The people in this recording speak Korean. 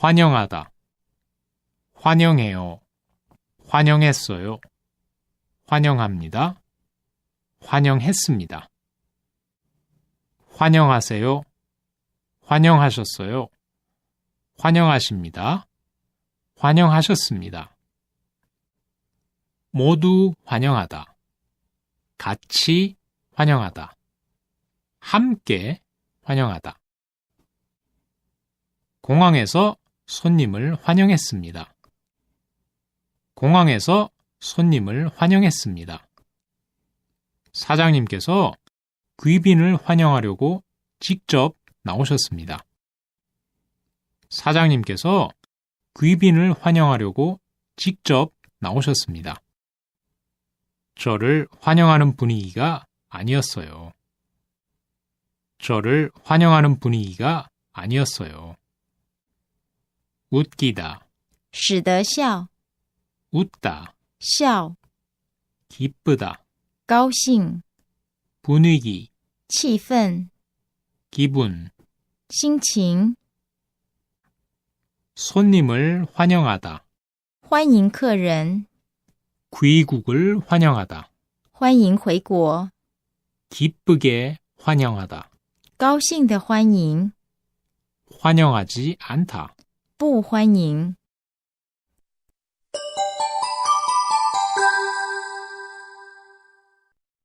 환영하다. 환영해요. 환영했어요. 환영합니다. 환영했습니다. 환영하세요. 환영하셨어요. 환영하십니다. 환영하셨습니다. 모두 환영하다. 같이 환영하다. 함께 환영하다. 공항에서 손님을 환영했습니다. 공항에서 손님을 환영했습니다. 사장님께서 귀빈을 환영하려고 직접 나오셨습니다. 사장님께서 귀빈을 환영하려고 직접 나오셨습니다. 저를 환영하는 분위기가 아니었어요. 저를 환영하는 분위기가 아니었어요. 웃기다, 使得笑， 웃다, 笑， 기쁘다, 高兴， 분위기, 气氛， 기분, 心情， 손님을 환영하다, 欢迎客人， 귀국을 환영하다, 欢迎回国， 기쁘게 환영하다, 高兴的欢迎， 환영하지 않다, 不欢迎，